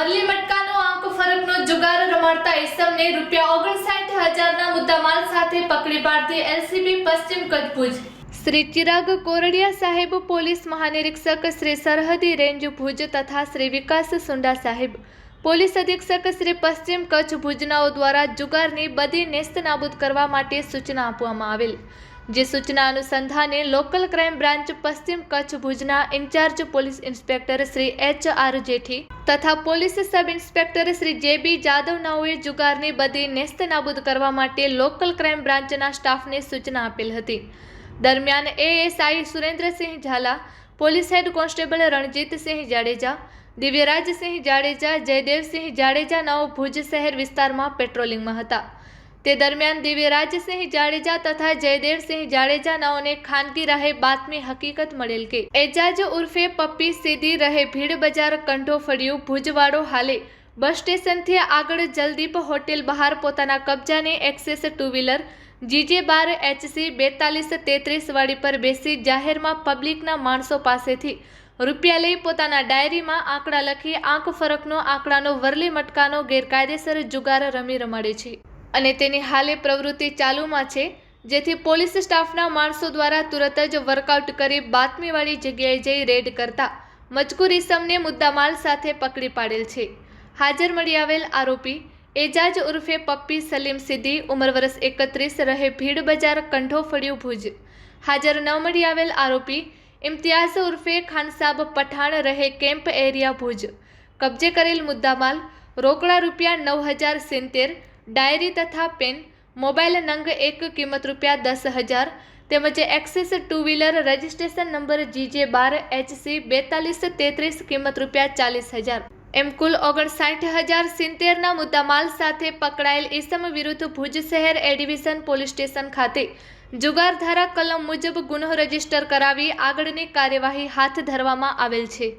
બદલી મટકાનો આંક, ફરકનો જુગાર રમાડતા ઇસમને રૂપિયા ઓગણસાઠ હજારના મુદ્દામાલ સાથે પકડી પાડતી એલસીબી પશ્ચિમ કચ્છ શ્રી ચિરાગ કોરડિયા સાહેબ, પોલીસ મહાનિરીક્ષક શ્રી સરહદી રેન્જ ભુજ તથા શ્રી વિકાસ સુંડા સાહેબ. પોલીસ અધિક્ષક શ્રી પશ્ચિમ કચ્છ ભુજનાઓ દ્વારા જુગારની બધી નેસ્ત નાબૂદ કરવા માટે સૂચના આપવામાં આવેલ, જે સૂચના અનુસંધાને લોકલ ક્રાઇમ બ્રાન્ચ પશ્ચિમ કચ્છ ભુજના incharge police inspector Shri H R Jethi તથા પોલીસ સબ ઇન્સ્પેક્ટર શ્રી જે બી જાદવ નાઓએ જુગારની બધી નેસ્ત નાબૂદ કરવા માટે લોકલ ક્રાઇમ બ્રાન્ચના સ્ટાફને સૂચના આપેલ હતી. દરમિયાન ASI Surendrasinh Zala, police head constable Ranjitsinh Jadeja Divyarajsinh Jadeja, Jaydevsinh Jadeja નાઓ Bhuj શહેર વિસ્તારમાં પેટ્રોલિંગમાં હતા. તે દરમિયાન દિવ્યરાજસિંહ જાડેજા તથા જયદેવસિંહ જાડેજા નાઓને ખાનગી રાહે બાતમી હકીકત મળેલ કે એજાજ ઉર્ફે પપ્પી સીધી રહે ભીડ બજાર કંઠો ફળ્યું ભુજવાડો હાલે. બસ સ્ટેશનથી આગળ જલદીપ હોટેલ બહાર પોતાના કબજાને એક્સેસ ટુ વ્હીલર જીજે બાર એચસી બેતાલીસ તેત્રીસ વાળી પર બેસી જાહેરમાં પબ્લિકના માણસો પાસેથી રૂપિયા લઈ પોતાના ડાયરીમાં આંકડા લખી આંક ફરકનો આંકડાનો વરલી મટકાનો ગેરકાયદેસર જુગાર રમી રમાડે છે. અને તેની હાલે પ્રવૃત્તિ ચાલુમાં છે, જેથી પોલીસ સ્ટાફના માણસો દ્વારા તુરત જ વર્કઆઉટ કરી બાતમીવાળી જગ્યાએ જઈ રેડ કરતા મજકૂર ઇસમને મુદ્દામાલ સાથે પકડી પાડેલ છે. હાજર મળી આવેલ આરોપી એજાજ ઉર્ફે પપ્પી સલીમ સિદ્દી ઉંમર વર્ષ એકત્રીસ રહે ભીડ બજાર કંઠો ફળ્યું ભુજ. હાજર ન મળી આવેલ આરોપી ઇમ્તિયાઝ ઉર્ફે ખાનસાબ પઠાણ રહે કેમ્પ એરિયા ભુજ. કબજે કરેલ મુદ્દામાલ રોકડા રૂપિયા નવ હજાર સિત્તેર, ડાયરી તથા પેન, મોબાઈલ નંગ એક કિંમત રૂપિયા દસ હજાર તેમજ Access two wheeler registration number GJ બાર એચસી બેતાલીસ તેત્રીસ કિંમત રૂપિયા ચાલીસ હજાર. એમ કુલ ઓગણસાઠ હજાર સિત્તેરના મુદ્દામાલ સાથે પકડાયેલ ઈસમ વિરુદ્ધ ભુજ શહેર એ પોલીસ સ્ટેશન ખાતે જુગાર ધારા કલમ મુજબ ગુનો રજિસ્ટર કરાવી આગળની કાર્યવાહી હાથ ધરવામાં આવેલ છે.